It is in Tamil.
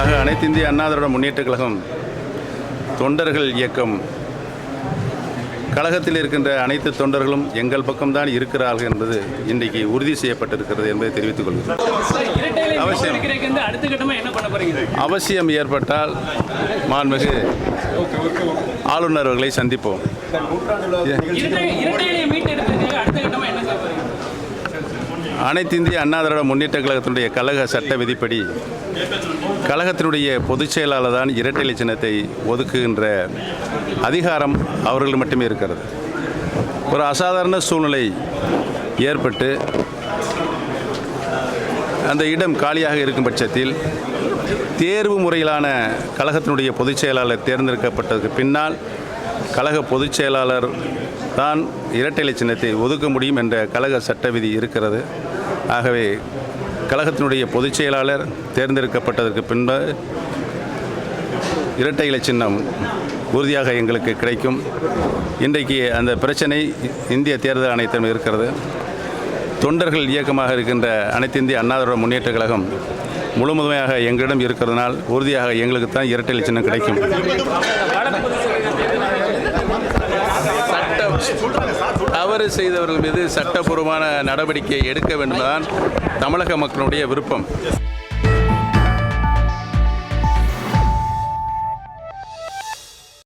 ஆக அனைத்து இந்திய அண்ணா திராவிட முன்னேற்றக் கழகம் தொண்டர்கள் இயக்கம். கழகத்தில் இருக்கின்ற அனைத்து தொண்டர்களும் எங்கள் பக்கம்தான் இருக்கிறார்கள் என்பது இன்றைக்கு உறுதி செய்யப்பட்டிருக்கிறது என்பதை தெரிவித்துக் கொள்கிறேன். அவசியம். அவசியம் ஏற்பட்டால் மாண்புமிகு ஆளுநர் அவர்களை சந்திப்போம். அனைத்து இந்திய அண்ணா திராவிட முன்னேற்றக் கழகத்தினுடைய கழக சட்ட விதிப்படி கழகத்தினுடைய பொதுச் செயலாளர் தான் இரட்டை சின்னத்தை ஒதுக்குகின்ற அதிகாரம் அவர்கள் மட்டுமே இருக்கிறது. ஒரு அசாதாரண சூழ்நிலை ஏற்பட்டு அந்த இடம் காலியாக இருக்கும் பட்சத்தில் தேர்வு முறையிலான கழகத்தினுடைய பொதுச் செயலாளர் தேர்ந்தெடுக்கப்பட்டதுக்கு பின்னால் கழக பொதுச் செயலாளர் தான் இரட்டை சின்னத்தை ஒதுக்க முடியும் என்ற கழக சட்ட விதி இருக்கிறது. ஆகவே கழகத்தினுடைய பொதுச் செயலாளர் தேர்ந்தெடுக்கப்பட்டதற்கு பின்பு இரட்டை இலை சின்னம் உறுதியாக எங்களுக்கு கிடைக்கும். இன்றைக்கு அந்த பிரச்சனை இந்திய தேர்தல் ஆணையத்திடம் இருக்கிறது. தொண்டர்கள் இயக்கமாக இருக்கின்ற அனைத்து இந்திய அண்ணா முன்னேற்ற முன்னேற்றக் கழகம் முழுமுதமையாக எங்களிடம் இருக்கிறதுனால் உறுதியாக எங்களுக்கு தான் இரட்டை இலை சின்னம் கிடைக்கும். தவறு செய்தவர்கள் மீது சட்டபூர்வமான நடவடிக்கை எடுக்க வேண்டும்தான் தமிழக மக்களுடைய விருப்பம்.